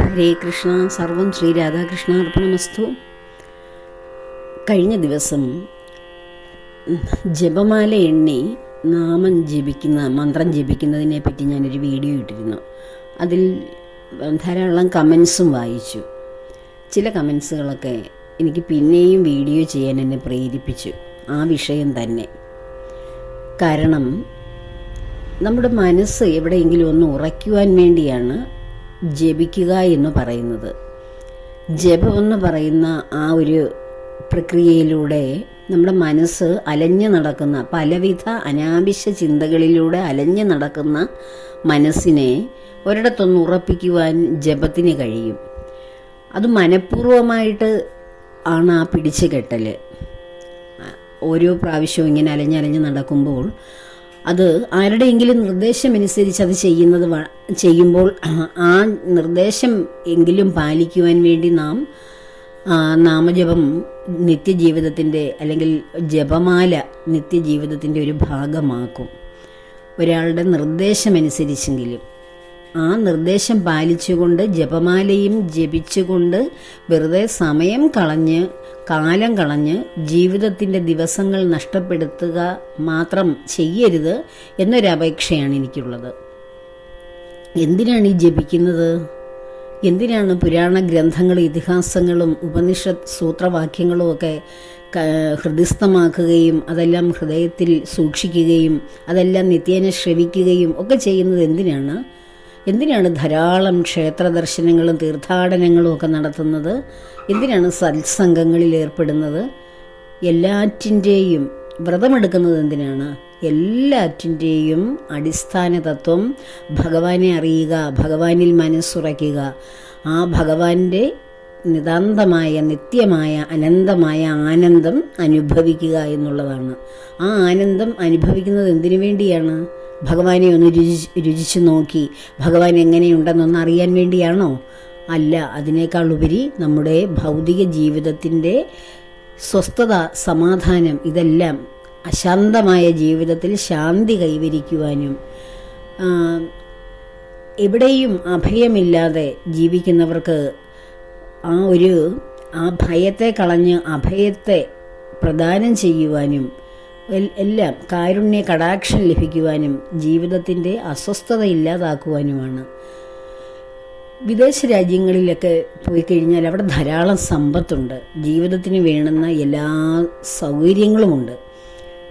ഹരേ കൃഷ്ണ സർവം ശ്രീ രാധാകൃഷ്ണ അർപ്പണമസ്തു. കഴിഞ്ഞ ദിവസം ജപമാല എണ്ണി നാമം ജപിക്കുന്ന മന്ത്രം ജപിക്കുന്നതിനെ പറ്റി ഞാനൊരു വീഡിയോ ഇട്ടിരുന്നു. അതിൽ ധാരാളം കമൻസും വായിച്ചു. ചില കമൻസുകളൊക്കെ എനിക്ക് പിന്നെയും വീഡിയോ ചെയ്യാൻ എന്നെ പ്രേരിപ്പിച്ചു. ആ വിഷയം തന്നെ. കാരണം നമ്മുടെ മനസ്സ് എവിടെയെങ്കിലും ഒന്ന് ഉറയ്ക്കുവാൻ വേണ്ടിയാണ് ജപിക്കുക എന്ന് പറയുന്നത്. ജപം എന്ന് പറയുന്ന ആ ഒരു പ്രക്രിയയിലൂടെ നമ്മുടെ മനസ്സ് അലഞ്ഞു നടക്കുന്ന പലവിധ അനാവശ്യ ചിന്തകളിലൂടെ അലഞ്ഞു നടക്കുന്ന മനസ്സിനെ ഒരിടത്തൊന്ന് ഉറപ്പിക്കുവാൻ ജപത്തിന് കഴിയും. അത് മനഃപൂർവമായിട്ട് ആണ് ആ പിടിച്ചു കെട്ടൽ ഓരോ പ്രാവശ്യവും ഇങ്ങനെ അലഞ്ഞലഞ്ഞ് നടക്കുമ്പോൾ അത് ആരുടെയെങ്കിലും നിർദ്ദേശമനുസരിച്ച് അത് ചെയ്യുന്നത് ചെയ്യുമ്പോൾ ആ നിർദ്ദേശം എങ്കിലും പാലിക്കുവാൻ വേണ്ടി നാം നാമജപം നിത്യജീവിതത്തിന്റെ അല്ലെങ്കിൽ ജപമാല നിത്യജീവിതത്തിന്റെ ഒരു ഭാഗമാക്കും. ഒരാളുടെ നിർദ്ദേശമനുസരിച്ചെങ്കിലും. ആ നിർദ്ദേശം പാലിച്ചുകൊണ്ട് ജപമാലയും ജപിച്ചുകൊണ്ട് വെറുതെ സമയം കളഞ്ഞ് കാലം കളഞ്ഞ് ജീവിതത്തിന്റെ ദിവസങ്ങൾ നഷ്ടപ്പെടുത്തുക മാത്രം ചെയ്യരുത് എന്നൊരപേക്ഷയാണ് എനിക്കുള്ളത്. എന്തിനാണ് ഈ ജപിക്കുന്നത്? എന്തിനാണ് പുരാണ ഗ്രന്ഥങ്ങളും ഇതിഹാസങ്ങളും ഉപനിഷത് സൂത്രവാക്യങ്ങളും ഒക്കെ ഹൃദയസ്ഥമാക്കുകയും അതെല്ലാം ഹൃദയത്തിൽ സൂക്ഷിക്കുകയും അതെല്ലാം നിത്യേന ശ്രവിക്കുകയും ഒക്കെ ചെയ്യുന്നത് എന്തിനാണ്? എന്തിനാണ് ധാരാളം ക്ഷേത്ര ദർശനങ്ങളും തീർത്ഥാടനങ്ങളും ഒക്കെ നടത്തുന്നത്? എന്തിനാണ് സത്സംഗങ്ങളിൽ ഏർപ്പെടുന്നത്? എല്ലാറ്റിന്റെയും വ്രതമെടുക്കുന്നത് എന്തിനാണ്? എല്ലാറ്റിന്റെയും അടിസ്ഥാന തത്വം ഭഗവാനെ അറിയുക ഭഗവാനിൽ മനസ്സുറയ്ക്കുക. ആ ഭഗവാന്റെ നിതാന്തമായ നിത്യമായ അനന്തമായ ആനന്ദം അനുഭവിക്കുക എന്നുള്ളതാണ്. ആ ആനന്ദം അനുഭവിക്കുന്നത് എന്തിനു വേണ്ടിയാണ്? ഭഗവാനെ ഒന്ന് രുചി രുചിച്ചു നോക്കി. ഭഗവാൻ എങ്ങനെയുണ്ടെന്നൊന്ന് അറിയാൻ വേണ്ടിയാണോ? അല്ല അതിനേക്കാൾ ഉപരി നമ്മുടെ ഭൗതിക ജീവിതത്തിന്റെ സ്വസ്ഥത സമാധാനം ഇതെല്ലാം അശാന്തമായ ജീവിതത്തിൽ ശാന്തി കൈവരിക്കുവാനും എവിടെയും അഭയമില്ലാതെ ജീവിക്കുന്നവർക്ക് ആ ഒരു ആ ഭയത്തെ കളഞ്ഞ് അഭയത്തെ പ്രദാനം ചെയ്യുവാനും എല്ലാം കാരുണ്യ കടാക്ഷൻ ലഭിക്കുവാനും ജീവിതത്തിന്റെ അസ്വസ്ഥത ഇല്ലാതാക്കുവാനുമാണ്. വിദേശ രാജ്യങ്ങളിലൊക്കെ പോയി കഴിഞ്ഞാൽ അവിടെ ധാരാളം സമ്പത്തുണ്ട്. ജീവിതത്തിന് വേണ്ടുന്ന എല്ലാ സൗകര്യങ്ങളുമുണ്ട്.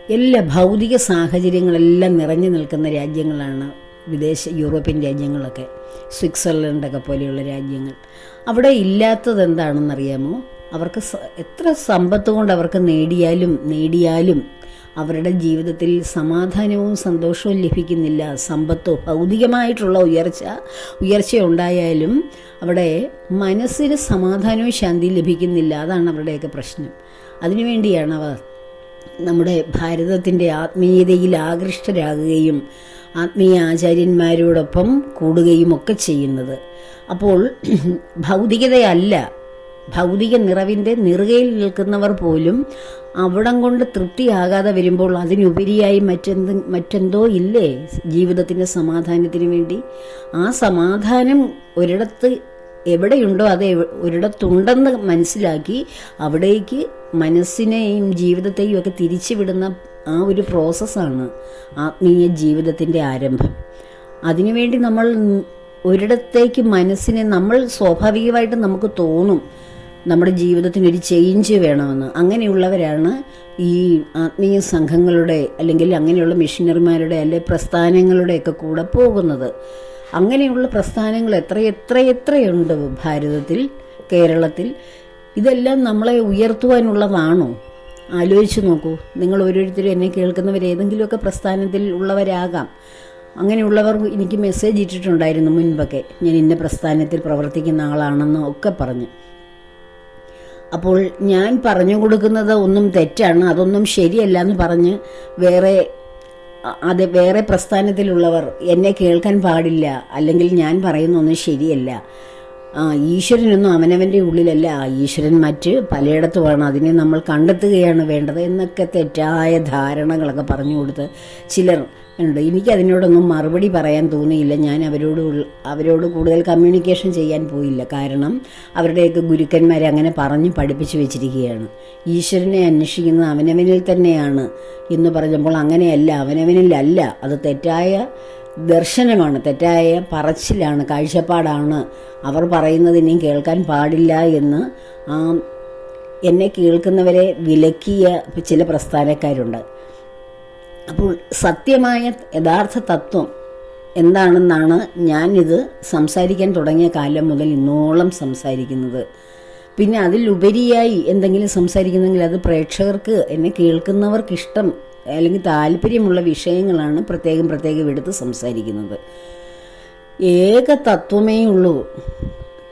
എല്ലാ ഭൗതിക സാഹചര്യങ്ങളെല്ലാം നിറഞ്ഞു നിൽക്കുന്ന രാജ്യങ്ങളാണ് വിദേശ യൂറോപ്യൻ രാജ്യങ്ങളൊക്കെ. സ്വിറ്റ്സർലൻഡൊക്കെ പോലെയുള്ള രാജ്യങ്ങൾ. അവിടെ ഇല്ലാത്തത് എന്താണെന്നറിയാമോ അവർക്ക് എത്ര സമ്പത്ത് കൊണ്ട് അവർക്ക് നേടിയാലും നേടിയാലും അവരുടെ ജീവിതത്തിൽ സമാധാനവും സന്തോഷവും ലഭിക്കുന്നില്ല. സമ്പത്തോ ഭൗതികമായിട്ടുള്ള ഉയർച്ച ഉയർച്ച ഉണ്ടായാലും അവിടെ മനസ്സിന് സമാധാനവും ശാന്തിയും ലഭിക്കുന്നില്ല. അതാണ് അവരുടെയൊക്കെ പ്രശ്നം. അതിനുവേണ്ടിയാണ് അവർ നമ്മുടെ ഭാരതത്തിന്റെ ആത്മീയതയിൽ ആകൃഷ്ടരാകുകയും ആത്മീയ ആചാര്യന്മാരോടൊപ്പം കൂടുകയും ഒക്കെ ചെയ്യുന്നത്. അപ്പോൾ ഭൗതികതയല്ല ഭൗതിക നിറവിന്റെ നിറുകയിൽ നിൽക്കുന്നവർ പോലും അവിടം കൊണ്ട് തൃപ്തിയാകാതെ വരുമ്പോൾ അതിനുപരിയായി മറ്റെന്ത് മറ്റെന്തോ ഇല്ലേ ജീവിതത്തിന്റെ സമാധാനത്തിന് വേണ്ടി? ആ സമാധാനം ഒരിടത്ത് എവിടെയുണ്ടോ അത് ഒരിടത്തുണ്ടെന്ന് മനസ്സിലാക്കി അവിടേക്ക് മനസ്സിനെയും ജീവിതത്തെയും ഒക്കെ തിരിച്ചുവിടുന്ന ആ ഒരു പ്രോസസ്സാണ് ആത്മീയ ജീവിതത്തിന്റെ ആരംഭം. അതിനുവേണ്ടി നമ്മൾ ഒരിടത്തേക്ക് മനസ്സിനെ നമ്മൾ സ്വാഭാവികമായിട്ട് നമുക്ക് തോന്നും നമ്മുടെ ജീവിതത്തിന് ഒരു ചേഞ്ച് വേണമെന്ന്. അങ്ങനെയുള്ളവരാണ് ഈ ആത്മീയ സംഘങ്ങളുടെ അല്ലെങ്കിൽ അങ്ങനെയുള്ള മിഷനറിമാരുടെ അല്ലെ പ്രസ്ഥാനങ്ങളുടെയൊക്കെ കൂടെ പോകുന്നത്. അങ്ങനെയുള്ള പ്രസ്ഥാനങ്ങൾ എത്ര എത്ര എത്രയുണ്ട് ഭാരതത്തിൽ കേരളത്തിൽ? ഇതെല്ലാം നമ്മളെ ഉയർത്തുവാനുള്ളതാണോ? ആലോചിച്ച് നോക്കൂ. നിങ്ങൾ ഓരോരുത്തരും എന്നെ കേൾക്കുന്നവർ ഏതെങ്കിലുമൊക്കെ പ്രസ്ഥാനത്തിൽ ഉള്ളവരാകാം. അങ്ങനെയുള്ളവർ എനിക്ക് മെസ്സേജ് ഇട്ടിട്ടുണ്ടായിരുന്നു മുൻപൊക്കെ. ഞാൻ ഇന്ന പ്രസ്ഥാനത്തിൽ പ്രവർത്തിക്കുന്ന ആളാണെന്ന് ഒക്കെ പറഞ്ഞ്. അപ്പോൾ ഞാൻ പറഞ്ഞു കൊടുക്കുന്നത് ഒന്നും തെറ്റാണ് അതൊന്നും ശരിയല്ല എന്ന് പറഞ്ഞ് വേറെ അത് വേറെ പ്രസ്ഥാനത്തിലുള്ളവർ എന്നെ കേൾക്കാൻ പാടില്ല അല്ലെങ്കിൽ ഞാൻ പറയുന്നൊന്നും ശരിയല്ല. ആ ഈശ്വരനൊന്നും അവനവന്റെ ഉള്ളിലല്ല. ആ ഈശ്വരൻ മറ്റ് പലയിടത്തുമാണ്. അതിനെ നമ്മൾ കണ്ടെത്തുകയാണ് വേണ്ടത് എന്നൊക്കെ തെറ്റായ ധാരണകളൊക്കെ പറഞ്ഞു കൊടുത്ത് ചിലർ ഉണ്ട്. എനിക്കതിനോടൊന്നും മറുപടി പറയാൻ തോന്നിയില്ല. ഞാൻ അവരോട് അവരോട് കൂടുതൽ കമ്മ്യൂണിക്കേഷൻ ചെയ്യാൻ പോയില്ല. കാരണം അവരുടെയൊക്കെ ഗുരുക്കന്മാരെ അങ്ങനെ പറഞ്ഞ് പഠിപ്പിച്ചു വെച്ചിരിക്കുകയാണ്. ഈശ്വരനെ അന്വേഷിക്കുന്നത് അവനവനിൽ തന്നെയാണ് എന്ന് പറഞ്ഞപ്പോൾ അങ്ങനെയല്ല. അവനവനിലല്ല. അത് തെറ്റായ ദർശനമാണ്. തെറ്റായ പറച്ചിലാണ് കാഴ്ചപ്പാടാണ് അവർ പറയുന്നത് ഇനിയും കേൾക്കാൻ പാടില്ല എന്ന് ആ എന്നെ കേൾക്കുന്നവരെ വിലക്കിയ ചില പ്രസ്ഥാനക്കാരുണ്ട്. അപ്പോൾ സത്യമായ യഥാർത്ഥ തത്വം എന്താണെന്നാണ് ഞാനിത് സംസാരിക്കാൻ തുടങ്ങിയ കാലം മുതൽ ഇന്നോളം സംസാരിക്കുന്നത്. പിന്നെ അതിലുപരിയായി എന്തെങ്കിലും സംസാരിക്കുന്നെങ്കിൽ അത് പ്രേക്ഷകർക്ക് എന്നെ കേൾക്കുന്നവർക്ക് ഇഷ്ടം അല്ലെങ്കിൽ താല്പര്യമുള്ള വിഷയങ്ങളാണ് പ്രത്യേകം പ്രത്യേകം എടുത്ത് സംസാരിക്കുന്നത്. ഏക തത്വമേ ഉള്ളൂ.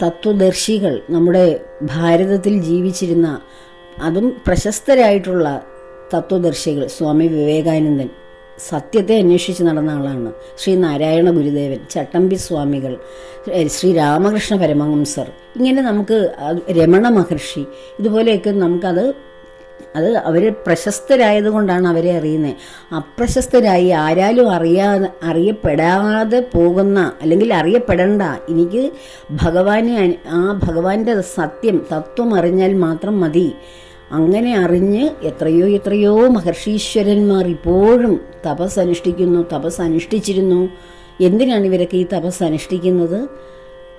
തത്വദർശികൾ നമ്മുടെ ഭാരതത്തിൽ ജീവിച്ചിരുന്ന അതും പ്രശസ്തരായിട്ടുള്ള തത്വദർശികൾ സ്വാമി വിവേകാനന്ദൻ. സത്യത്തെ അന്വേഷിച്ച് നടന്ന ആളാണ്. ശ്രീ നാരായണ ഗുരുദേവൻ ചട്ടമ്പി സ്വാമികൾ ശ്രീ രാമകൃഷ്ണ പരമഹംസർ. ഇങ്ങനെ നമുക്ക് രമണ മഹർഷി ഇതുപോലെയൊക്കെ നമുക്കത് അത് അവർ പ്രശസ്തരായത് കൊണ്ടാണ് അവരെ അറിയുന്നത് അപ്രശസ്തരായി ആരാലും അറിയാതെ അറിയപ്പെടാതെ പോകുന്ന അല്ലെങ്കിൽ അറിയപ്പെടേണ്ട. എനിക്ക് ഭഗവാനെ ആ ഭഗവാന്റെ സത്യം തത്വം അറിഞ്ഞാൽ മാത്രം മതി. അങ്ങനെ അറിഞ്ഞ് എത്രയോ എത്രയോ മഹർഷീശ്വരന്മാർ ഇപ്പോഴും തപസ് അനുഷ്ഠിക്കുന്നു തപസ് അനുഷ്ഠിച്ചിരുന്നു എന്തിനാണ് ഇവരൊക്കെ ഈ തപസ് അനുഷ്ഠിക്കുന്നത്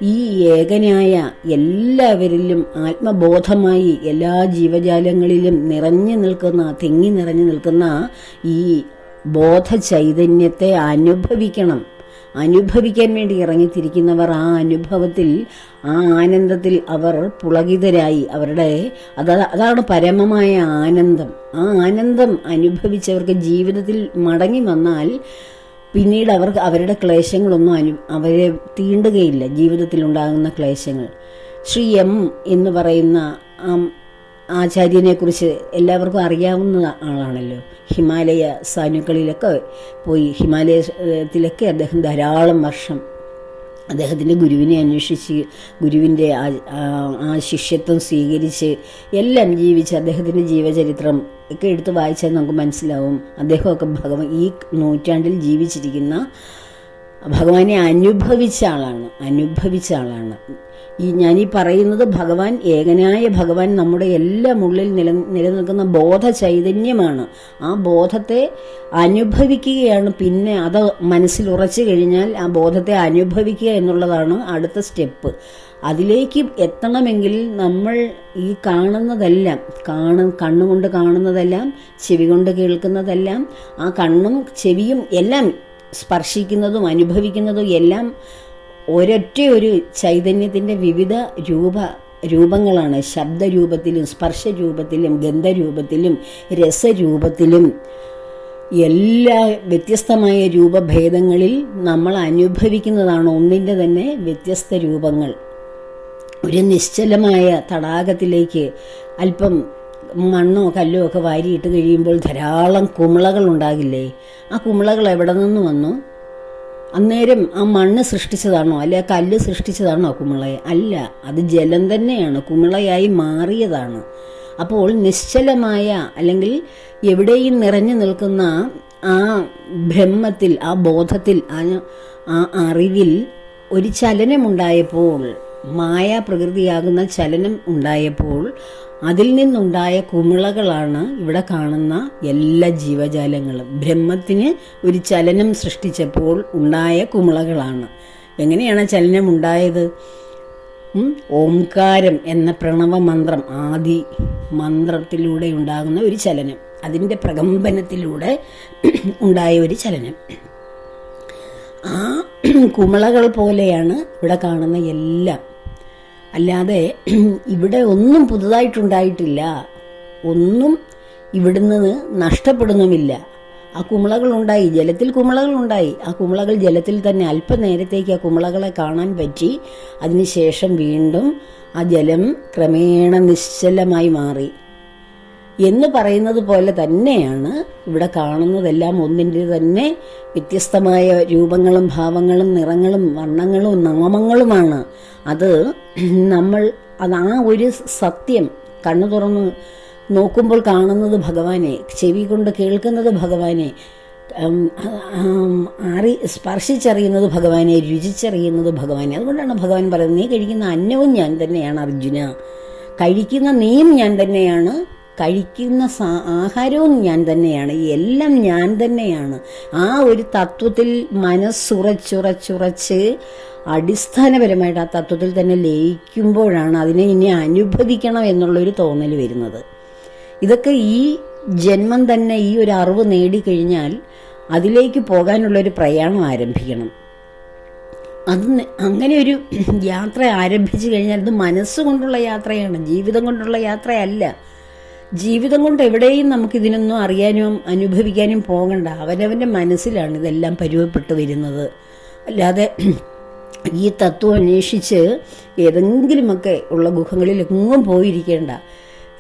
ഈ ഏകനായ എല്ലാവരിലും ആത്മബോധമായി എല്ലാ ജീവജാലങ്ങളിലും നിറഞ്ഞു നിൽക്കുന്ന തിങ്ങി നിറഞ്ഞു നിൽക്കുന്ന ഈ ബോധചൈതന്യത്തെ അനുഭവിക്കണം. അനുഭവിക്കാൻ വേണ്ടി ഇറങ്ങിത്തിരിക്കുന്നവർ ആ അനുഭവത്തിൽ ആ ആനന്ദത്തിൽ അവർ പുളകിതരായി. അവരുടെ അതാ അതാണ് പരമമായ ആനന്ദം. ആ ആനന്ദം അനുഭവിച്ചവർക്ക് ജീവിതത്തിൽ മടങ്ങി വന്നാൽ പിന്നീട് അവർ അവരുടെ ക്ലേശങ്ങളൊന്നും അനു അവരെ തീണ്ടുകയില്ല. ജീവിതത്തിൽ ഉണ്ടാകുന്ന ക്ലേശങ്ങൾ. ശ്രീ എം എന്ന് പറയുന്ന ആചാര്യനെക്കുറിച്ച് എല്ലാവർക്കും അറിയാവുന്ന ആളാണല്ലോ. ഹിമാലയ സാനുക്കളിലൊക്കെ പോയി. ഹിമാലയത്തിലൊക്കെ അദ്ദേഹം ധാരാളം വർഷം അദ്ദേഹത്തിന്റെ ഗുരുവിനെ അന്വേഷിച്ച് ഗുരുവിന്റെ ആ ശിഷ്യത്വം സ്വീകരിച്ച് എല്ലാം ജീവിച്ച് അദ്ദേഹത്തിന്റെ ജീവചരിത്രം ഒക്കെ എടുത്ത് വായിച്ചാൽ നമുക്ക് മനസ്സിലാവും. അദ്ദേഹമൊക്കെ ഭഗവാൻ ഈ നൂറ്റാണ്ടിൽ ജീവിച്ചിരിക്കുന്ന ഭഗവാനെ അനുഭവിച്ച ആളാണ് അനുഭവിച്ച ആളാണ്. ഈ ഞാനീ പറയുന്നത് ഭഗവാൻ ഏകനായ ഭഗവാൻ നമ്മുടെ എല്ലാം ഉള്ളിൽ നില നിലനിൽക്കുന്ന ബോധ ചൈതന്യമാണ് ആ ബോധത്തെ അനുഭവിക്കുകയാണ് പിന്നെ അത് മനസ്സിൽ ഉറച്ചു കഴിഞ്ഞാൽ ആ ബോധത്തെ അനുഭവിക്കുക എന്നുള്ളതാണ് അടുത്ത സ്റ്റെപ്പ്. അതിലേക്ക് എത്തണമെങ്കിൽ നമ്മൾ ഈ കാണുന്നതെല്ലാം കാണ കണ്ണുകൊണ്ട് കാണുന്നതെല്ലാം ചെവി കൊണ്ട് കേൾക്കുന്നതെല്ലാം ആ കണ്ണും ചെവിയും എല്ലാം സ്പർശിക്കുന്നതും അനുഭവിക്കുന്നതും എല്ലാം ഒരൊറ്റ ഒരു ചൈതന്യത്തിന്റെ വിവിധ രൂപ രൂപങ്ങളാണ്. ശബ്ദരൂപത്തിലും സ്പർശരൂപത്തിലും ഗന്ധരൂപത്തിലും രസരൂപത്തിലും. എല്ലാ വ്യത്യസ്തമായ രൂപഭേദങ്ങളിൽ നമ്മൾ അനുഭവിക്കുന്നതാണ് ഒന്നിന്റെ തന്നെ വ്യത്യസ്ത രൂപങ്ങൾ. ഒരു നിശ്ചലമായ തടാകത്തിലേക്ക് അല്പം മണ്ണോ കല്ലോ ഒക്കെ വാരിയിട്ട് കഴിയുമ്പോൾ ധാരാളം കുമിളകൾ ഉണ്ടാകില്ലേ? ആ കുമിളകൾ എവിടെ നിന്ന് വന്നു? അന്നേരം ആ മണ്ണ് സൃഷ്ടിച്ചതാണോ? അല്ലെ കല്ല് സൃഷ്ടിച്ചതാണോ കുമിളയെ? അല്ല അത് ജലം തന്നെയാണ്. കുമിളയായി മാറിയതാണ്. അപ്പോൾ നിശ്ചലമായ അല്ലെങ്കിൽ എവിടെയും നിറഞ്ഞു നിൽക്കുന്ന ആ ബ്രഹ്മത്തിൽ ആ ബോധത്തിൽ ആ ആ അറിവിൽ ഒരു ചലനമുണ്ടായപ്പോൾ മായ പ്രകൃതിയാകുന്ന ചലനം ഉണ്ടായപ്പോൾ അതിൽ നിന്നുണ്ടായ കുമിളകളാണ് ഇവിടെ കാണുന്ന എല്ലാ ജീവജാലങ്ങളും. ബ്രഹ്മത്തിന് ഒരു ചലനം സൃഷ്ടിച്ചപ്പോൾ ഉണ്ടായ കുമിളകളാണ്. എങ്ങനെയാണ് ചലനം ഉണ്ടായത്? ഓംകാരം എന്ന പ്രണവ മന്ത്രം ആദി മന്ത്രത്തിലൂടെ ഉണ്ടാകുന്ന ഒരു ചലനം. അതിന്റെ പ്രകമ്പനത്തിലൂടെ ഉണ്ടായ ഒരു ചലനം. ആ കുമിളകൾ പോലെയാണ് ഇവിടെ കാണുന്ന എല്ലാം. അല്ലാതെ ഇവിടെ ഒന്നും പുതുതായിട്ടുണ്ടായിട്ടില്ല. ഒന്നും ഇവിടുന്ന് നഷ്ടപ്പെടുന്നുമില്ല. ആ കുമിളകളുണ്ടായി ജലത്തിൽ കുമിളകളുണ്ടായി ആ കുമിളകൾ ജലത്തിൽ തന്നെ അല്പനേരത്തേക്ക് ആ കുമിളകളെ കാണാൻ പറ്റി. അതിനുശേഷം വീണ്ടും ആ ജലം ക്രമേണ നിശ്ചലമായി മാറി. എന്ന് പറയുന്നത് പോലെ തന്നെയാണ് ഇവിടെ കാണുന്നതെല്ലാം ഒന്നിന്റെ തന്നെ വ്യത്യസ്തമായ രൂപങ്ങളും ഭാവങ്ങളും നിറങ്ങളും വർണങ്ങളും നാമങ്ങളുമാണ്. അത് നമ്മൾ അത് ആ ഒരു സത്യം കണ്ണു തുറന്ന് നോക്കുമ്പോൾ കാണുന്നത് ഭഗവാനെ ചെവി കൊണ്ട് കേൾക്കുന്നത് ഭഗവാനെ അറി സ്പർശിച്ചറിയുന്നത് ഭഗവാനെ രുചിച്ചറിയുന്നത് ഭഗവാനെ. അതുകൊണ്ടാണ് ഭഗവാൻ പറയുന്നത് നീ കഴിക്കുന്ന അന്നവും ഞാൻ തന്നെയാണ് അർജുന. കഴിക്കുന്ന നീയും ഞാൻ തന്നെയാണ് കഴിക്കുന്ന ആഹാരവും ഞാൻ തന്നെയാണ്. എല്ലാം ഞാൻ തന്നെയാണ്. ആ ഒരു തത്വത്തിൽ മനസ്സുറച്ചുറച്ചുറച്ച് അടിസ്ഥാനപരമായിട്ട് ആ തത്വത്തിൽ തന്നെ ലയിക്കുമ്പോഴാണ് അതിനെ ഇനി അനുഭവിക്കണം എന്നുള്ളൊരു തോന്നൽ വരുന്നത്. ഇതൊക്കെ ഈ ജന്മം തന്നെ ഈ ഒരു അറിവ് നേടിക്കഴിഞ്ഞാൽ അതിലേക്ക് പോകാനുള്ളൊരു പ്രയാണം ആരംഭിക്കണം. അത് അങ്ങനെ ഒരു യാത്ര ആരംഭിച്ചു കഴിഞ്ഞാൽ അത് മനസ്സുകൊണ്ടുള്ള യാത്രയാണ്. ജീവിതം കൊണ്ടുള്ള യാത്രയല്ല. ജീവിതം കൊണ്ട് എവിടെയും നമുക്ക് ഇതിനൊന്നും അറിയാനും അനുഭവിക്കാനും പോകണ്ട. അവനവന്റെ മനസ്സിലാണ് ഇതെല്ലാം പരുവപ്പെട്ട് വരുന്നത്. അല്ലാതെ ഈ തത്വം അന്വേഷിച്ച് ഏതെങ്കിലുമൊക്കെ ഉള്ള ഗുഹകളിൽ എങ്ങും പോയിരിക്കേണ്ട.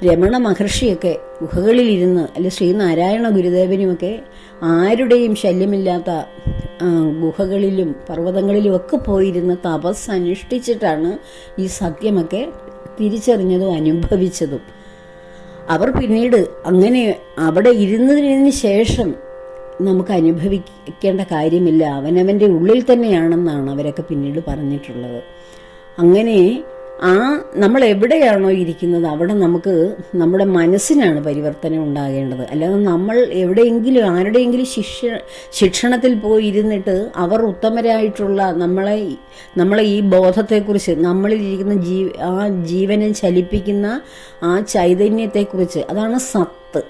രമണ മഹർഷിയൊക്കെ ഗുഹകളിലിരുന്ന് അല്ലെ ശ്രീനാരായണ ഗുരുദേവനുമൊക്കെ ആരുടെയും ശല്യമില്ലാത്ത ഗുഹകളിലും പർവതങ്ങളിലും ഒക്കെ പോയിരുന്ന് തപസ് അനുഷ്ഠിച്ചിട്ടാണ് ഈ സത്യമൊക്കെ തിരിച്ചറിഞ്ഞതും അനുഭവിച്ചതും. അവർ പിന്നീട് അങ്ങനെ അവിടെ ഇരുന്നതിന് ശേഷം നമുക്ക് അനുഭവിക്കേണ്ട കാര്യമില്ല. അവനവന്റെ ഉള്ളിൽ തന്നെയാണെന്നാണ് അവരൊക്കെ പിന്നീട് പറഞ്ഞിട്ടുള്ളത്. അങ്ങനെ ആ നമ്മൾ എവിടെയാണോ ഇരിക്കുന്നത് അവിടെ നമുക്ക് നമ്മുടെ മനസ്സിനാണ് പരിവർത്തനം ഉണ്ടാകേണ്ടത്. അല്ലാതെ നമ്മൾ എവിടെയെങ്കിലും ആരുടെയെങ്കിലും ശിക്ഷ ശിക്ഷണത്തിൽ പോയി ഇരുന്നിട്ട് അവർ ഉത്തമരായിട്ടുള്ള നമ്മളെ നമ്മളെ ഈ ബോധത്തെക്കുറിച്ച് നമ്മളിലിരിക്കുന്ന ജീ ആ ജീവനെ ചലിപ്പിക്കുന്ന ആ ചൈതന്യത്തെക്കുറിച്ച് അതാണ് സത്ത്.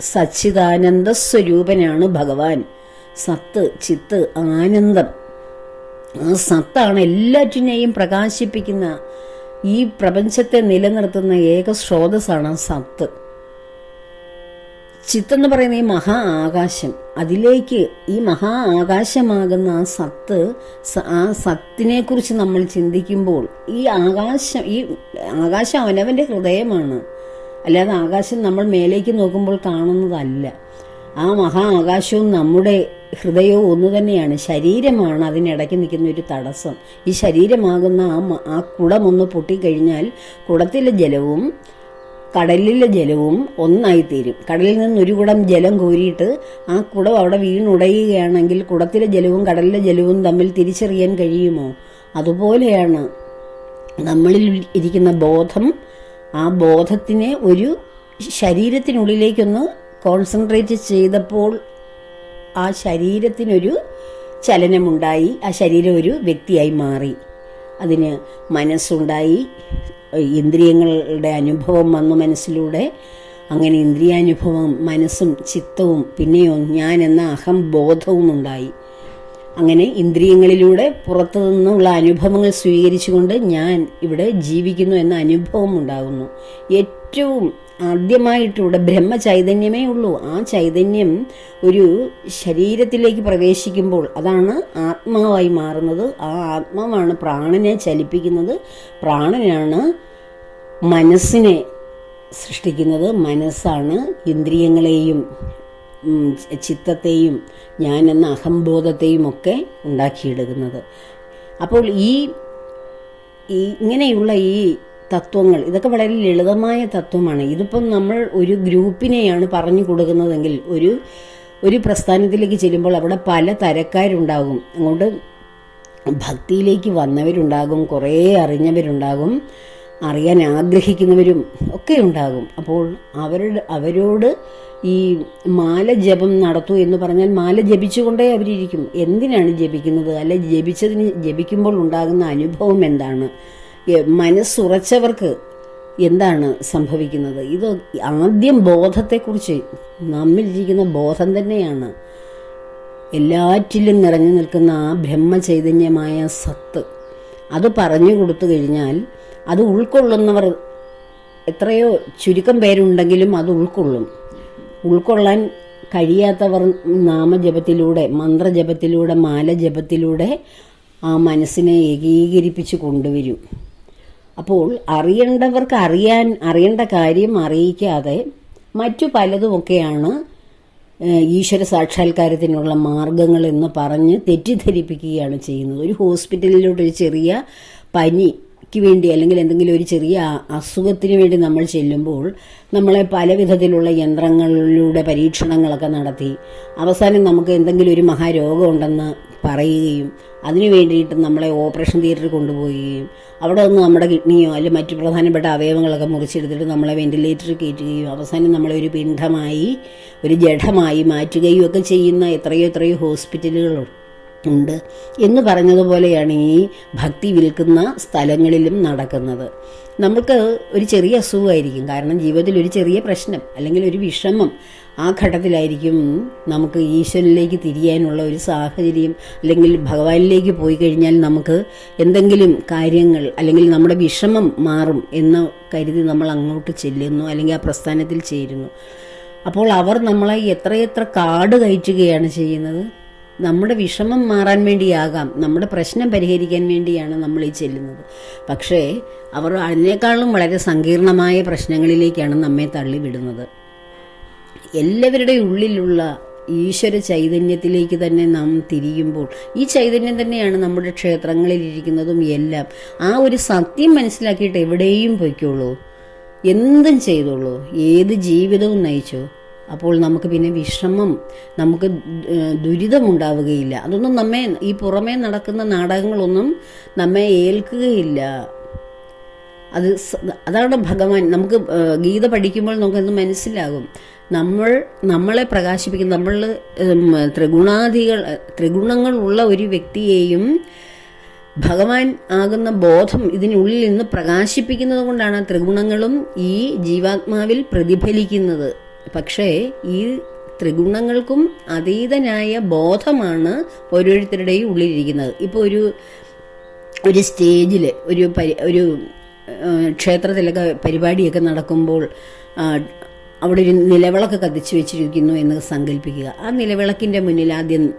സച്ചിദാനന്ദ സ്വരൂപനാണ് ഭഗവാൻ. സത്ത് ചിത്ത് ആനന്ദം. ആ സത്താണ് എല്ലാറ്റിനെയും പ്രകാശിപ്പിക്കുന്ന ഈ പ്രപഞ്ചത്തെ നിലനിർത്തുന്ന ഏക സ്രോതസ്സാണ് സത്ത്. ചിത്ത് എന്ന് പറയുന്ന ഈ മഹാ ആകാശം അതിലേക്ക് ഈ മഹാ ആകാശമാകുന്ന ആ സത്ത് ആ സത്തിനെക്കുറിച്ച് നമ്മൾ ചിന്തിക്കുമ്പോൾ ഈ ആകാശം ഈ ആകാശം അവനവന്റെ ഹൃദയമാണ്. അല്ലാതെ ആകാശം നമ്മൾ മേലേക്ക് നോക്കുമ്പോൾ കാണുന്നതല്ല. ആ മഹാ ആകാശവും നമ്മുടെ ഹൃദയവും ഒന്ന് തന്നെയാണ്. ശരീരമാണ് അതിനിടയ്ക്ക് നിൽക്കുന്ന ഒരു തടസ്സം. ഈ ശരീരമാകുന്ന ആ ആ കുടമൊന്ന് പൊട്ടിക്കഴിഞ്ഞാൽ കുടത്തിലെ ജലവും കടലിലെ ജലവും ഒന്നായി തീരും കടലിൽ നിന്ന് ഒരു കുടം ജലം കോരിയിട്ട് ആ കുടം അവിടെ വീണുടയുകയാണെങ്കിൽ കുടത്തിലെ ജലവും കടലിലെ ജലവും തമ്മിൽ തിരിച്ചറിയാൻ കഴിയുമോ? അതുപോലെയാണ് നമ്മളിൽ ഇരിക്കുന്ന ബോധം. ആ ബോധത്തിനെ ഒരു ശരീരത്തിനുള്ളിലേക്കൊന്ന് കോൺസെൻട്രേറ്റ് ചെയ്തപ്പോൾ ആ ശരീരത്തിനൊരു ചലനമുണ്ടായി. ആ ശരീരം ഒരു വ്യക്തിയായി മാറി. അതിന് മനസ്സുണ്ടായി. ഇന്ദ്രിയങ്ങളുടെ അനുഭവം വന്നു മനസ്സിലൂടെ. അങ്ങനെ ഇന്ദ്രിയാനുഭവം മനസ്സും ചിത്തവും പിന്നെയോ ഞാൻ എന്ന അഹം ബോധവും ഉണ്ടായി. അങ്ങനെ ഇന്ദ്രിയങ്ങളിലൂടെ പുറത്തു നിന്നുള്ള അനുഭവങ്ങൾ സ്വീകരിച്ചുകൊണ്ട് ഞാൻ ഇവിടെ ജീവിക്കുന്നു എന്ന അനുഭവം ഉണ്ടാകുന്നു. ഏറ്റവും ആദ്യമായിട്ട് ഇവിടെ ബ്രഹ്മചൈതന്യമേ ഉള്ളൂ. ആ ചൈതന്യം ഒരു ശരീരത്തിലേക്ക് പ്രവേശിക്കുമ്പോൾ അതാണ് ആത്മാവായി മാറുന്നത്. ആ ആത്മാവാണ് പ്രാണനെ ചലിപ്പിക്കുന്നത്. പ്രാണനാണ് മനസ്സിനെ സൃഷ്ടിക്കുന്നത്. മനസ്സാണ് ഇന്ദ്രിയങ്ങളെയും ചിത്തത്തെയും ഞാൻ എന്ന അഹംബോധത്തെയും ഒക്കെ ഉണ്ടാക്കിയെടുക്കുന്നത്. അപ്പോൾ ഈ ഇങ്ങനെയുള്ള ഈ തത്വങ്ങൾ. ഇതൊക്കെ വളരെ ലളിതമായ തത്വമാണ്. ഇതിപ്പം നമ്മൾ ഒരു ഗ്രൂപ്പിനെയാണ് പറഞ്ഞു കൊടുക്കുന്നതെങ്കിൽ ഒരു ഒരു പ്രസ്ഥാനത്തിലേക്ക് ചെല്ലുമ്പോൾ അവിടെ പല തരക്കാരുണ്ടാകും. അങ്ങോട്ട് ഭക്തിയിലേക്ക് വന്നവരുണ്ടാകും കുറേ അറിഞ്ഞവരുണ്ടാകും അറിയാൻ ആഗ്രഹിക്കുന്നവരും ഒക്കെ ഉണ്ടാകും. അപ്പോൾ അവരുടെ അവരോട് ഈ മാല ജപം നടത്തൂ എന്ന് പറഞ്ഞാൽ മാല ജപിച്ചുകൊണ്ടേ അവരിയ്ക്കും എന്തിനാണ് ജപിക്കുന്നത്? അല്ലെ ജപിച്ചതിന് ജപിക്കുമ്പോൾ ഉണ്ടാകുന്ന അനുഭവം എന്താണ്? മനസ്സുറച്ചവർക്ക് എന്താണ് സംഭവിക്കുന്നത്? ഇത് ആദ്യം ബോധത്തെക്കുറിച്ച് നമ്മിലിരിക്കുന്ന ബോധം തന്നെയാണ്. എല്ലാറ്റിലും നിറഞ്ഞു നിൽക്കുന്ന ആ ബ്രഹ്മചൈതന്യമായ സത്ത്. അത് പറഞ്ഞു കൊടുത്തു കഴിഞ്ഞാൽ അത് ഉൾക്കൊള്ളുന്നവർ എത്രയോ ചുരുക്കം പേരുണ്ടെങ്കിലും അത് ഉൾക്കൊള്ളും. ഉൾക്കൊള്ളാൻ കഴിയാത്തവർ നാമജപത്തിലൂടെ മന്ത്രജപത്തിലൂടെ മാലജപത്തിലൂടെ ആ മനസ്സിനെ ഏകീകരിപ്പിച്ച് കൊണ്ടുവരും. അപ്പോൾ അറിയേണ്ടവർക്ക് അറിയാൻ അറിയേണ്ട കാര്യം അറിയിക്കാതെ മറ്റു പലതുമൊക്കെയാണ് ഈശ്വര സാക്ഷാത്കാരത്തിനുള്ള മാർഗങ്ങൾ എന്ന് പറഞ്ഞ് തെറ്റിദ്ധരിപ്പിക്കുകയാണ് ചെയ്യുന്നത്. ഒരു ഹോസ്പിറ്റലിലോട്ട് ഒരു ചെറിയ പനിക്ക് വേണ്ടി അല്ലെങ്കിൽ എന്തെങ്കിലും ഒരു ചെറിയ അസുഖത്തിന് വേണ്ടി നമ്മൾ ചെല്ലുമ്പോൾ നമ്മളെ പല വിധത്തിലുള്ള യന്ത്രങ്ങളിലൂടെ പരീക്ഷണങ്ങളൊക്കെ നടത്തി അവസാനം നമുക്ക് എന്തെങ്കിലും ഒരു മഹാരോഗമുണ്ടെന്ന് പറയുകയും അതിനു വേണ്ടിയിട്ട് നമ്മളെ ഓപ്പറേഷൻ തിയേറ്ററിൽ കൊണ്ടുപോവുകയും അവിടെ നിന്ന് നമ്മുടെ കിഡ്നിയോ അല്ലെങ്കിൽ മറ്റു പ്രധാനപ്പെട്ട അവയവങ്ങളൊക്കെ മുറിച്ചെടുത്തിട്ട് നമ്മളെ വെന്റിലേറ്ററിൽ കയറ്റുകയും അവസാനം നമ്മളെ ഒരു പിണ്ഡമായി ഒരു ജഡമായി മാറ്റുകയും ഒക്കെ ചെയ്യുന്ന എത്രയോ എത്രയോ ഹോസ്പിറ്റലുകളുണ്ട് ഉണ്ട് എന്ന് പറഞ്ഞതുപോലെയാണ് ഈ ഭക്തി വിൽക്കുന്ന സ്ഥലങ്ങളിലും നടക്കുന്നത്. നമുക്ക് ഒരു ചെറിയ അസുഖമായിരിക്കും. കാരണം ജീവിതത്തിൽ ഒരു ചെറിയ പ്രശ്നം അല്ലെങ്കിൽ ഒരു വിഷമം ആ ഘട്ടത്തിലായിരിക്കും നമുക്ക് ഈശ്വരനിലേക്ക് തിരിയാനുള്ള ഒരു സാഹചര്യം അല്ലെങ്കിൽ ഭഗവാനിലേക്ക് പോയി കഴിഞ്ഞാൽ നമുക്ക് എന്തെങ്കിലും കാര്യങ്ങൾ അല്ലെങ്കിൽ നമ്മുടെ വിഷമം മാറും എന്ന് കരുതി നമ്മൾ അങ്ങോട്ട് ചെല്ലുന്നു അല്ലെങ്കിൽ ആ പ്രസ്ഥാനത്തിൽ ചേരുന്നു. അപ്പോൾ അവർ നമ്മളെ എത്രയെത്ര കാട് കയറ്റുകയാണ് ചെയ്യുന്നത്? നമ്മുടെ വിഷമം മാറാൻ വേണ്ടിയാകാം നമ്മുടെ പ്രശ്നം പരിഹരിക്കാൻ വേണ്ടിയാണ് നമ്മൾ ഈ ചെല്ലുന്നത്. പക്ഷേ അവർ അതിനേക്കാളും വളരെ സങ്കീർണമായ പ്രശ്നങ്ങളിലേക്കാണ് നമ്മെ തള്ളിവിടുന്നത്. എല്ലാവരുടെ ഉള്ളിലുള്ള ഈശ്വര ചൈതന്യത്തിലേക്ക് തന്നെ നാം തിരിയുമ്പോൾ ഈ ചൈതന്യം തന്നെയാണ് നമ്മുടെ ക്ഷേത്രങ്ങളിൽ ഇരിക്കുന്നതും എല്ലാം. ആ ഒരു സത്യം മനസ്സിലാക്കിയിട്ട് എവിടെയും പൊയ്ക്കോളൂ. എന്തും ചെയ്തോളൂ. ഏത് ജീവിതവും നയിച്ചോ. അപ്പോൾ നമുക്ക് പിന്നെ വിഷമം നമുക്ക് ദുരിതമുണ്ടാവുകയില്ല. അതൊന്നും നമ്മെ ഈ പുറമേ നടക്കുന്ന നാടകങ്ങളൊന്നും നമ്മെ ഏൽക്കുകയില്ല. അത് അതാണ് ഭഗവാൻ നമുക്ക് ഗീത പഠിക്കുമ്പോൾ നമുക്കത് മനസ്സിലാകും. നമ്മൾ നമ്മളെ പ്രകാശിപ്പിക്കുന്ന നമ്മൾ ത്രിഗുണാധികൾ ത്രിഗുണങ്ങളുള്ള ഒരു വ്യക്തിയെയും ഭഗവാൻ ആകുന്ന ബോധം ഇതിനുള്ളിൽ നിന്ന് പ്രകാശിപ്പിക്കുന്നത് കൊണ്ടാണ് ത്രിഗുണങ്ങളും ഈ ജീവാത്മാവിൽ പ്രതിഫലിക്കുന്നത്. പക്ഷേ ഈ ത്രിഗുണങ്ങൾക്കും അതീതനായ ബോധമാണ് ഓരോരുത്തരുടെയും ഉള്ളിലിരിക്കുന്നത്. ഇപ്പോൾ ഒരു ഒരു സ്റ്റേജിൽ ഒരു പരി ഒരു ക്ഷേത്രത്തിലൊക്കെ പരിപാടിയൊക്കെ നടക്കുമ്പോൾ അവിടെ ഒരു നിലവിളക്ക് കത്തിച്ചു വെച്ചിരിക്കുന്നു എന്ന് സങ്കല്പിക്കുക. ആ നിലവിളക്കിന്റെ മുന്നിൽ ആദ്യം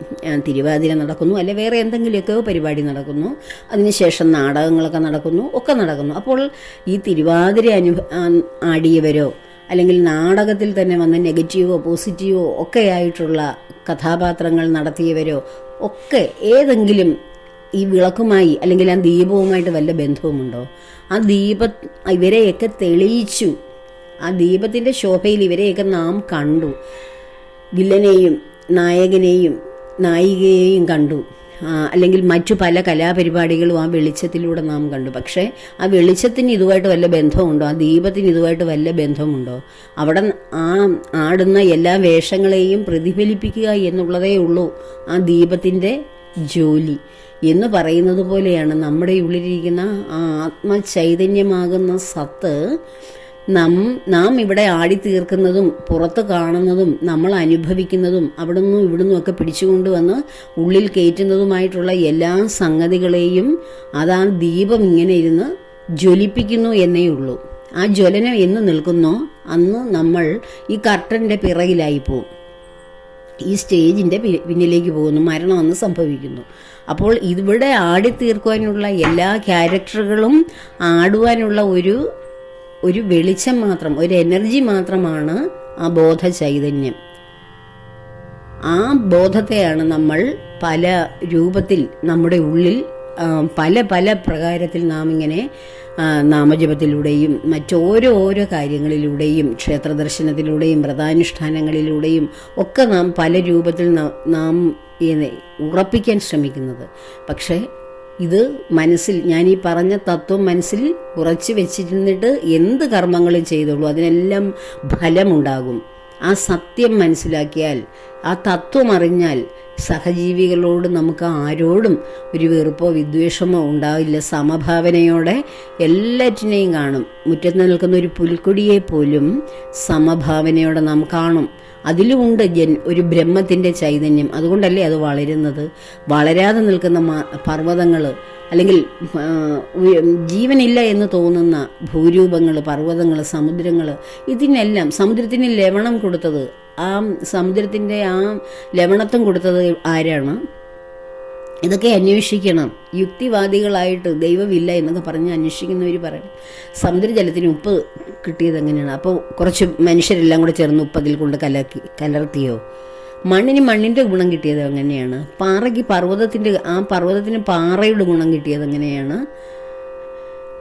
തിരുവാതിര നടക്കുന്നു. അല്ലെ വേറെ എന്തെങ്കിലുമൊക്കെ പരിപാടി നടക്കുന്നു. അതിനുശേഷം നാടകങ്ങളൊക്കെ നടക്കുന്നു ഒക്കെ നടക്കുന്നു. അപ്പോൾ ഈ തിരുവാതിര അനുഭ ആടിയവരോ അല്ലെങ്കിൽ നാടകത്തിൽ തന്നെ വന്ന നെഗറ്റീവോ പോസിറ്റീവോ ഒക്കെ ആയിട്ടുള്ള കഥാപാത്രങ്ങൾ നടത്തിയവരോ ഒക്കെ ഏതെങ്കിലും ഈ വിളക്കുമായി അല്ലെങ്കിൽ ആ ദീപവുമായിട്ട് വല്ല ബന്ധവുമുണ്ടോ? ആ ദീപ ഇവരെയൊക്കെ തെളിയിച്ചു ആ ദീപത്തിന്റെ ശോഭയിൽ ഇവരെയൊക്കെ നാം കണ്ടു. വില്ലനെയും നായകനെയും നായികയെയും കണ്ടു. അല്ലെങ്കിൽ മറ്റു പല കലാപരിപാടികളും ആ വെളിച്ചത്തിലൂടെ നാം കണ്ടു. പക്ഷേ ആ വെളിച്ചത്തിന് ഇതുമായിട്ട് വല്ല ബന്ധമുണ്ടോ ആ ദീപത്തിന് ഇതുമായിട്ട് വല്ല ബന്ധമുണ്ടോ അവിടെ ആ ആടുന്ന എല്ലാ വേഷങ്ങളെയും പ്രതിഫലിപ്പിക്കുക എന്നുള്ളതേ ഉള്ളൂ ആ ദീപത്തിന്റെ ജോലി എന്ന് പറയുന്നത് പോലെയാണ് നമ്മുടെ ഉള്ളിലിരിക്കുന്ന ആ ആത്മചൈതന്യമാകുന്ന സത്ത് നം നാം ഇവിടെ ആടി തീർക്കുന്നതും പുറത്ത് കാണുന്നതും നമ്മൾ അനുഭവിക്കുന്നതും അവിടെ നിന്നും ഇവിടെ നിന്നുമൊക്കെ പിടിച്ചുകൊണ്ടുവന്ന് ഉള്ളിൽ കയറ്റുന്നതുമായിട്ടുള്ള എല്ലാ സംഗതികളെയും അതാ ദീപം ഇങ്ങനെ ഇരുന്ന് ജ്വലിപ്പിക്കുന്നു എന്നേ ഉള്ളൂ. ആ ജ്വലനം എന്ന് നിൽക്കുന്നോ? അന്ന് നമ്മൾ ഈ കർട്ടന്റെ പിറകിലായി പോകും ഈ സ്റ്റേജിന്റെ പിന്നിലേക്ക് പോകുന്നു. മരണം അന്ന് സംഭവിക്കുന്നു. അപ്പോൾ ഇവിടെ ആടി ആടിത്തീർക്കുവാനുള്ള എല്ലാ ക്യാരക്ടറുകളും ആടുവാനുള്ള ഒരു ഒരു വെളിച്ചം മാത്രം ഒരു എനർജി മാത്രമാണ് ആ ബോധ ചൈതന്യം ആ ബോധത്തെയാണ് നമ്മൾ പല രൂപത്തിൽ നമ്മുടെ ഉള്ളിൽ പല പല പ്രകാരത്തിൽ നാം ഇങ്ങനെ നാമജപത്തിലൂടെയും മറ്റോരോ ഓരോ കാര്യങ്ങളിലൂടെയും ക്ഷേത്ര ദർശനത്തിലൂടെയും വ്രതാനുഷ്ഠാനങ്ങളിലൂടെയും ഒക്കെ നാം പല രൂപത്തിൽ നാം ഉറപ്പിക്കാൻ ശ്രമിക്കുന്നത്. പക്ഷേ ഇത് മനസ്സിൽ ഞാൻ ഈ പറഞ്ഞ തത്വം മനസ്സിൽ ഉറച്ചു വെച്ചിരുന്നിട്ട് എന്ത് കർമ്മങ്ങൾ ചെയ്തോളൂ അതിനെല്ലാം ഫലമുണ്ടാകും. ആ സത്യം മനസ്സിലാക്കിയാൽ ആ തത്വം അറിഞ്ഞാൽ സഹജീവികളോട് നമുക്ക് ആരോടും ഒരു വെറുപ്പോ വിദ്വേഷമോ ഉണ്ടാവില്ല. സമഭാവനയോടെ എല്ലാറ്റിനെയും കാണും. മുറ്റത്ത് നിൽക്കുന്ന ഒരു പുൽക്കൊടിയെ പോലും സമഭാവനയോടെ നാം കാണും. അതിലുമുണ്ട് ജൻ ഒരു ബ്രഹ്മത്തിന്റെ ചൈതന്യം. അതുകൊണ്ടല്ലേ അത് വളരുന്നത്? വളരാതെ നിൽക്കുന്ന പർവതങ്ങൾ അല്ലെങ്കിൽ ജീവനില്ല എന്ന് തോന്നുന്ന ഭൂരൂപങ്ങൾ പർവതങ്ങൾ സമുദ്രങ്ങൾ ഇതിനെല്ലാം സമുദ്രത്തിന് ലവണം കൊടുത്തത്. ആ സമുദ്രത്തിന്റെ ആ ലവണത്വം കൊടുത്തത് ആരാണ്? ഇതൊക്കെ അന്വേഷിക്കണം. യുക്തിവാദികളായിട്ട് ദൈവമില്ല എന്നൊക്കെ പറഞ്ഞ് അന്വേഷിക്കുന്നവർ പറയണം. സമുദ്രജലത്തിന് ഉപ്പ് കിട്ടിയത് എങ്ങനെയാണ്? അപ്പോൾ കുറച്ച് മനുഷ്യരെല്ലാം കൂടെ ചേർന്ന് ഉപ്പതിൽ കൊണ്ട് കലക്കി കലർത്തിയോ? മണ്ണിന് മണ്ണിന്റെ ഗുണം കിട്ടിയത് എങ്ങനെയാണ്? പാറയ്ക്ക് പർവതത്തിന്റെ ആ പർവതത്തിന് പാറയുടെ ഗുണം കിട്ടിയത് എങ്ങനെയാണ്?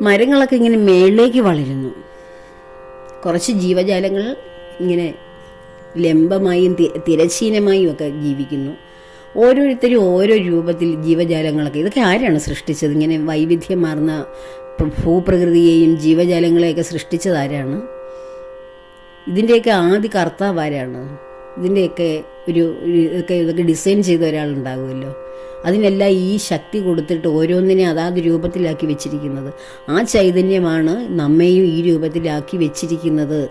മരങ്ങളൊക്കെ ഇങ്ങനെ മേളിലേക്ക് വളരുന്നു. കുറച്ച് ജീവജാലങ്ങൾ ഇങ്ങനെ ലംബമായും തിരശ്ചീനമായും ഒക്കെ ജീവിക്കുന്നു. ഓരോരുത്തരും ഓരോ രൂപത്തിൽ ജീവജാലങ്ങളൊക്കെ. ഇതൊക്കെ ആരാണ് സൃഷ്ടിച്ചത്? ഇങ്ങനെ വൈവിധ്യമാർന്ന പ്ര- ഭൂപ്രകൃതിയെയും ജീവജാലങ്ങളെയൊക്കെ സൃഷ്ടിച്ചത് ആരാണ്? ഇതിന്റെയൊക്കെ ആദ്യ കർത്താവ് ആരാണ്? ഇതിന്റെയൊക്കെ ഒരു ഇതൊക്കെ ഇതൊക്കെ ഡിസൈൻ ചെയ്ത ഒരാളുണ്ടാകുമല്ലോ അതിനെല്ലാം ഈ ശക്തി കൊടുത്തിട്ട് ഓരോന്നിനെ അതാത് രൂപത്തിലാക്കി വെച്ചിരിക്കുന്നത്. ആ ചൈതന്യമാണ് നമ്മയും ഈ രൂപത്തിലാക്കി വെച്ചിരിക്കുന്നത്.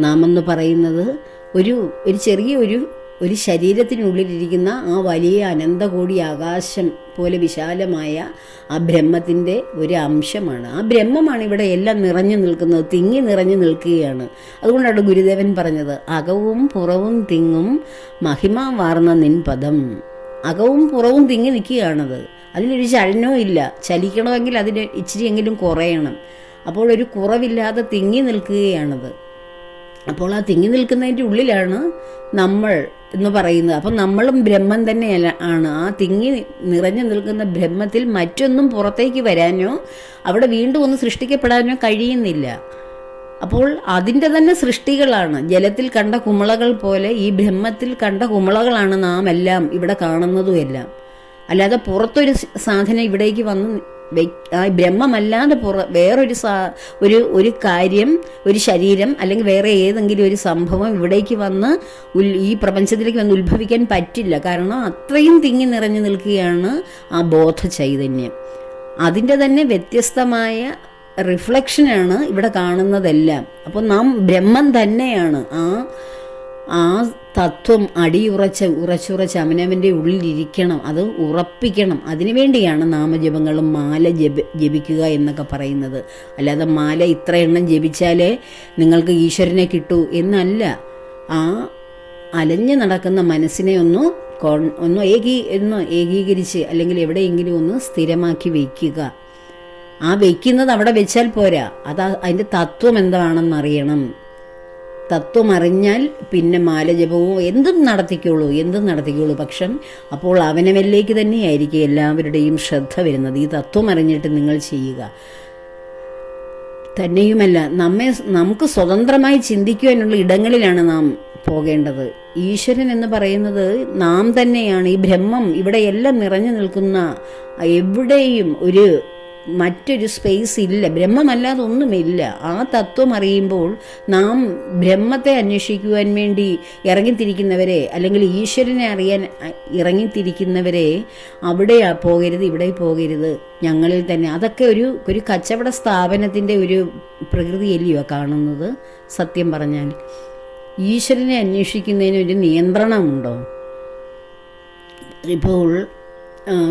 നാമെന്ന് പറയുന്നത് ഒരു ഒരു ചെറിയ ഒരു ഒരു ശരീരത്തിനുള്ളിലിരിക്കുന്ന ആ വലിയ അനന്തകോടി ആകാശം പോലെ വിശാലമായ ആ ബ്രഹ്മത്തിന്റെ ഒരു അംശമാണ്. ആ ബ്രഹ്മമാണ് ഇവിടെ എല്ലാം നിറഞ്ഞു നിൽക്കുന്നത് തിങ്ങി നിറഞ്ഞു നിൽക്കുകയാണ്. അതുകൊണ്ടാണ് ഗുരുദേവൻ പറഞ്ഞത് അകവും പുറവും തിങ്ങും മഹിമ വാർന്ന നിൻ പദം. അകവും പുറവും തിങ്ങി നിൽക്കുകയാണത്. അതിലൊരു ചലനവും ഇല്ല. ചലിക്കണമെങ്കിൽ അതിന് ഇച്ചിരിയെങ്കിലും കുറയണം. അപ്പോൾ ഒരു കുറവില്ലാതെ തിങ്ങി നിൽക്കുകയാണത്. അപ്പോൾ ആ തിങ്ങി നിൽക്കുന്നതിന്റെ ഉള്ളിലാണ് നമ്മൾ എന്ന് പറയുന്നത്. അപ്പം നമ്മളും ബ്രഹ്മം തന്നെയല്ല ആണ്. ആ തിങ്ങി നിറഞ്ഞു നിൽക്കുന്ന ബ്രഹ്മത്തിൽ മറ്റൊന്നും പുറത്തേക്ക് വരാനോ അവിടെ വീണ്ടും ഒന്ന് സൃഷ്ടിക്കപ്പെടാനോ കഴിയുന്നില്ല. അപ്പോൾ അതിന്റെ തന്നെ സൃഷ്ടികളാണ്. ജലത്തിൽ കണ്ട കുമിളകൾ പോലെ ഈ ബ്രഹ്മത്തിൽ കണ്ട കുമിളകളാണ് നാം എല്ലാം ഇവിടെ കാണുന്നതും എല്ലാം അല്ലാതെ പുറത്തൊരു സാധനം ഇവിടേക്ക് വന്ന് ബ്രഹ്മമല്ലാതെ പുറ വേറൊരു സാ ഒരു ഒരു കാര്യം ഒരു ശരീരം അല്ലെങ്കിൽ വേറെ ഏതെങ്കിലും ഒരു സംഭവം ഇവിടേക്ക് വന്ന് ഉൽ- ഈ പ്രപഞ്ചത്തിലേക്ക് വന്ന് ഉത്ഭവിക്കാൻ പറ്റില്ല. കാരണം അത്രയും തിങ്ങി നിറഞ്ഞു നിൽക്കുകയാണ് ആ ബോധ ചൈതന്യം അതിന്റെ തന്നെ വ്യത്യസ്തമായ റിഫ്ലക്ഷനാണ് ഇവിടെ കാണുന്നതെല്ലാം. അപ്പോൾ നാം ബ്രഹ്മം തന്നെയാണ്. ആ ആ തത്വം അടിയുറച്ച് ഉറച്ചുറച്ച് അവനവന്റെ ഉള്ളിലിരിക്കണം. അത് ഉറപ്പിക്കണം. അതിനുവേണ്ടിയാണ് നാമജപങ്ങളും മാല ജപ ജപിക്കുക എന്നൊക്കെ പറയുന്നത്. അല്ലാതെ മാല ഇത്ര എണ്ണം ജപിച്ചാലേ നിങ്ങൾക്ക് ഈശ്വരനെ കിട്ടൂ എന്നല്ല. ആ അലഞ്ഞു നടക്കുന്ന മനസ്സിനെ ഒന്ന് ഒന്ന് ഏകീ ഒന്ന് ഏകീകരിച്ച് അല്ലെങ്കിൽ എവിടെയെങ്കിലും ഒന്ന് സ്ഥിരമാക്കി വയ്ക്കുക ആ വയ്ക്കുന്നത് അവിടെ വെച്ചാൽ പോരാ. അത് അതിന്റെ തത്വം എന്താണെന്ന് അറിയണം തത്വം അറിഞ്ഞാൽ പിന്നെ മാലജപവും എന്തും നടത്തിക്കോളൂ എന്തും നടത്തിക്കോളൂ. പക്ഷം അപ്പോൾ അവനവനിലേക്ക് തന്നെയായിരിക്കും എല്ലാവരുടെയും ശ്രദ്ധ വരുന്നത്. ഈ തത്വം അറിഞ്ഞിട്ട് നിങ്ങൾ ചെയ്യുക. തന്നെയുമല്ല നമ്മെ നമുക്ക് സ്വതന്ത്രമായി ചിന്തിക്കുവാനുള്ള ഇടങ്ങളിലാണ് നാം പോകേണ്ടത്. ഈശ്വരൻ എന്ന് പറയുന്നത് നാം തന്നെയാണ്. ഈ ബ്രഹ്മം ഇവിടെയെല്ലാം നിറഞ്ഞു നിൽക്കുന്ന എവിടെയും ഒരു മറ്റൊരു സ്പേസ് ഇല്ല. ബ്രഹ്മമല്ലാതെ ഒന്നുമില്ല ആ തത്വം അറിയുമ്പോൾ നാം ബ്രഹ്മത്തെ അന്വേഷിക്കുവാൻ വേണ്ടി ഇറങ്ങിത്തിരിക്കുന്നവരെ അല്ലെങ്കിൽ ഈശ്വരനെ അറിയാൻ ഇറങ്ങിത്തിരിക്കുന്നവരെ അവിടെ പോകരുത് ഇവിടെ പോകരുത് ഞങ്ങളിൽ തന്നെ. അതൊക്കെ ഒരു ഒരു കച്ചവട സ്ഥാപനത്തിന്റെ ഒരു പ്രകൃതിയല്ലയോ കാണുന്നത്? സത്യം പറഞ്ഞാൽ ഈശ്വരനെ അന്വേഷിക്കുന്നതിന് ഒരു നിയന്ത്രണമുണ്ടോ? ഇപ്പോൾ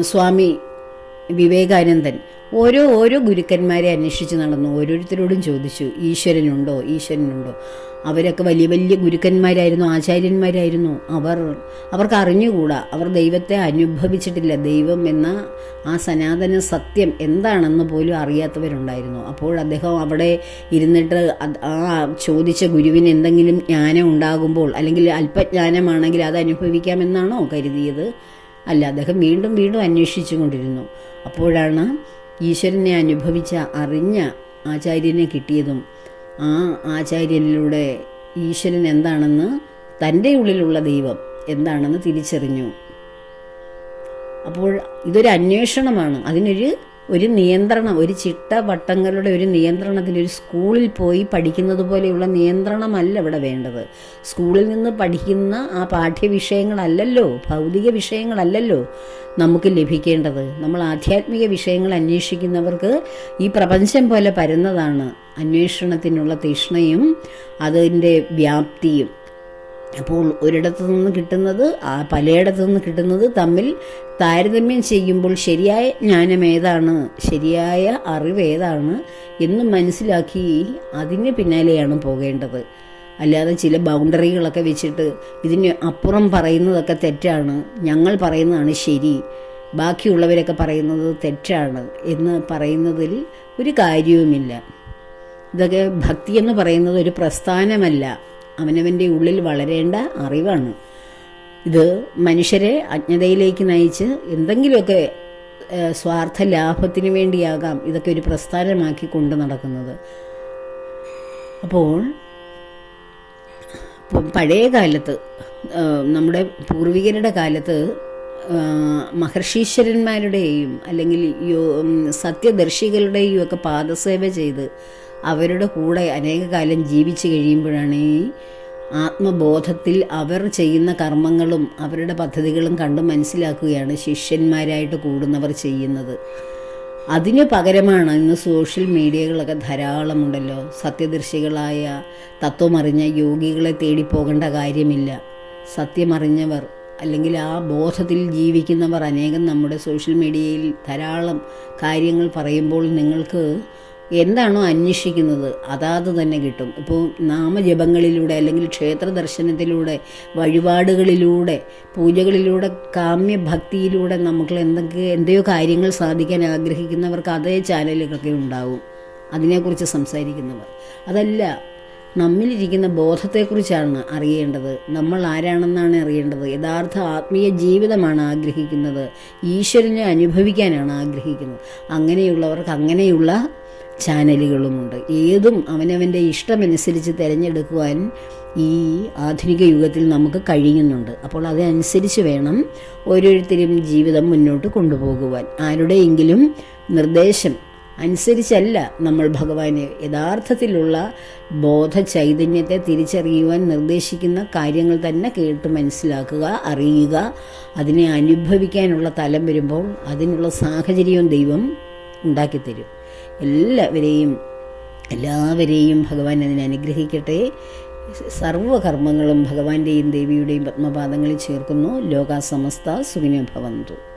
സ്വാമി വിവേകാനന്ദൻ ഓരോ ഓരോ ഗുരുക്കന്മാരെ അന്വേഷിച്ച് നടന്നു. ഓരോരുത്തരോടും ചോദിച്ചു ഈശ്വരനുണ്ടോ? ഈശ്വരനുണ്ടോ? അവരൊക്കെ വലിയ വലിയ ഗുരുക്കന്മാരായിരുന്നു ആചാര്യന്മാരായിരുന്നു. അവർ അവർക്ക് അറിഞ്ഞുകൂടാ. അവർ ദൈവത്തെ അനുഭവിച്ചിട്ടില്ല. ദൈവം എന്ന ആ സനാതന സത്യം എന്താണെന്ന് പോലും അറിയാത്തവരുണ്ടായിരുന്നു. അപ്പോൾ അദ്ദേഹം അവിടെ ഇരുന്നിട്ട് ആ ചോദിച്ച ഗുരുവിന് എന്തെങ്കിലും ജ്ഞാനം ഉണ്ടാകുമ്പോൾ അല്ലെങ്കിൽ അല്പജ്ഞാനമാണെങ്കിൽ അത് അനുഭവിക്കാമെന്നാണോ കരുതിയത്? അല്ല അദ്ദേഹം വീണ്ടും വീണ്ടും അന്വേഷിച്ചു കൊണ്ടിരുന്നു അപ്പോഴാണ് ഈശ്വരനെ അനുഭവിച്ച അറിഞ്ഞ ആചാര്യനെ കിട്ടിയതും ആ ആചാര്യനിലൂടെ ഈശ്വരൻ എന്താണെന്ന് തന്റെ ഉള്ളിലുള്ള ദൈവം എന്താണെന്ന് തിരിച്ചറിഞ്ഞു. അപ്പോൾ ഇതൊരു അന്വേഷണമാണ്. അതിനൊരു ഒരു നിയന്ത്രണം ഒരു ചിട്ട വട്ടങ്ങളുടെ ഒരു നിയന്ത്രണത്തിൽ ഒരു സ്കൂളിൽ പോയി പഠിക്കുന്നത് പോലെയുള്ള നിയന്ത്രണമല്ല ഇവിടെ വേണ്ടത്. സ്കൂളിൽ നിന്ന് പഠിക്കുന്ന ആ പാഠ്യവിഷയങ്ങളല്ലല്ലോ ഭൗതിക വിഷയങ്ങളല്ലല്ലോ നമുക്ക് ലഭിക്കേണ്ടത്. നമ്മൾ ആധ്യാത്മിക വിഷയങ്ങൾ അന്വേഷിക്കുന്നവർക്ക് ഈ പ്രപഞ്ചം പോലെ പരുന്നതാണ് അന്വേഷണത്തിനുള്ള തീഷ്ണയും അതിന്റെ വ്യാപ്തിയും. അപ്പോൾ ഒരിടത്തു നിന്ന് കിട്ടുന്നത് ആ പലയിടത്തു നിന്ന് കിട്ടുന്നത് തമ്മിൽ താരതമ്യം ചെയ്യുമ്പോൾ ശരിയായ ജ്ഞാനം ഏതാണ് ശരിയായ അറിവ് ഏതാണ് എന്ന് മനസ്സിലാക്കി അതിന് പിന്നാലെയാണ് പോകേണ്ടത്. അല്ലാതെ ചില ബൗണ്ടറികളൊക്കെ വെച്ചിട്ട് ഇതിന് അപ്പുറം പറയുന്നതൊക്കെ തെറ്റാണ് ഞങ്ങൾ പറയുന്നതാണ് ശരി ബാക്കിയുള്ളവരൊക്കെ പറയുന്നത് തെറ്റാണ് എന്ന് പറയുന്നതിൽ ഒരു കാര്യവുമില്ല. ഇതൊക്കെ ഭക്തി എന്ന് പറയുന്നത് ഒരു പ്രസ്ഥാനമല്ല. അവനവന്റെ ഉള്ളിൽ വളരേണ്ട അറിവാണ്. ഇത് മനുഷ്യരെ അജ്ഞതയിലേക്ക് നയിച്ച് എന്തെങ്കിലുമൊക്കെ സ്വാർത്ഥ ലാഭത്തിന് വേണ്ടിയാകാം ഇതൊക്കെ ഒരു പ്രസ്ഥാനമാക്കി കൊണ്ട് നടക്കുന്നത്. അപ്പോൾ പഴയ കാലത്ത് നമ്മുടെ പൂർവികരുടെ കാലത്ത് മഹർഷീശ്വരന്മാരുടെയും അല്ലെങ്കിൽ യോ സത്യദർശികളുടെയും ഒക്കെ പാദസേവ ചെയ്ത് അവരുടെ കൂടെ അനേക കാലം ജീവിച്ചു കഴിയുമ്പോഴാണ് ഈ ആത്മബോധത്തിൽ അവർ ചെയ്യുന്ന കർമ്മങ്ങളും അവരുടെ പദ്ധതികളും കണ്ട് മനസ്സിലാക്കുകയാണ് ശിഷ്യന്മാരായിട്ട് കൂടുന്നവർ ചെയ്യുന്നത്. അതിന് പകരമാണ് ഇന്ന് സോഷ്യൽ മീഡിയകളൊക്കെ ധാരാളമുണ്ടല്ലോ. സത്യദർശികളായ തത്വമറിഞ്ഞ യോഗികളെ തേടി പോകേണ്ട കാര്യമില്ല. സത്യമറിഞ്ഞവർ അല്ലെങ്കിൽ ആ ബോധത്തിൽ ജീവിക്കുന്നവർ അനേകം നമ്മുടെ സോഷ്യൽ മീഡിയയിൽ ധാരാളം കാര്യങ്ങൾ പറയുമ്പോൾ നിങ്ങൾക്ക് എന്താണോ അന്വേഷിക്കുന്നത് അതാത് തന്നെ കിട്ടും. ഇപ്പോൾ നാമജപങ്ങളിലൂടെ അല്ലെങ്കിൽ ക്ഷേത്ര ദർശനത്തിലൂടെ വഴിപാടുകളിലൂടെ പൂജകളിലൂടെ കാമ്യഭക്തിയിലൂടെ നമുക്ക് എന്തൊക്കെ എന്തെയോ കാര്യങ്ങൾ സാധിക്കാൻ ആഗ്രഹിക്കുന്നവർക്ക് അതേ ചാനലുകളൊക്കെ ഉണ്ടാവും. അതിനെക്കുറിച്ച് സംസാരിക്കുന്നവർ. അതല്ല നമ്മിലിരിക്കുന്ന ബോധത്തെക്കുറിച്ചാണ് അറിയേണ്ടത്. നമ്മൾ ആരാണെന്നാണ് അറിയേണ്ടത്. യഥാർത്ഥ ആത്മീയ ജീവിതമാണ് ആഗ്രഹിക്കുന്നത്. ഈശ്വരനെ അനുഭവിക്കാനാണ് ആഗ്രഹിക്കുന്നത്. അങ്ങനെയുള്ളവർക്ക് അങ്ങനെയുള്ള ചാനലുകളുമുണ്ട്. ഏതും അവനവന്റെ ഇഷ്ടമനുസരിച്ച് തിരഞ്ഞെടുക്കുവാൻ ഈ ആധുനിക യുഗത്തിൽ നമുക്ക് കഴിയുന്നുണ്ട്. അപ്പോൾ അതനുസരിച്ച് വേണം ഓരോരുത്തരും ജീവിതം മുന്നോട്ട് കൊണ്ടുപോകുവാൻ. ആരുടെയെങ്കിലും നിർദ്ദേശം അനുസരിച്ചല്ല നമ്മൾ ഭഗവാനെ യഥാർത്ഥത്തിലുള്ള ബോധ ചൈതന്യത്തെ തിരിച്ചറിയുവാൻ നിർദ്ദേശിക്കുന്ന കാര്യങ്ങൾ തന്നെ കേട്ട് മനസ്സിലാക്കുക അറിയുക. അതിനെ അനുഭവിക്കാനുള്ള തലം വരുമ്പോൾ അതിനുള്ള സാഹചര്യവും ദൈവം ഉണ്ടാക്കിത്തരും. എല്ലാവരെയും എല്ലാവരെയും ഭഗവാൻ അതിനെ അനുഗ്രഹിക്കട്ടെ. സർവകർമ്മങ്ങളും ഭഗവാന്റെയും ദേവിയുടെയും പത്മപാദങ്ങളിൽ ചേർക്കുന്നു. ലോകാസമസ്ത സുഖിനോ ഭവന്തു.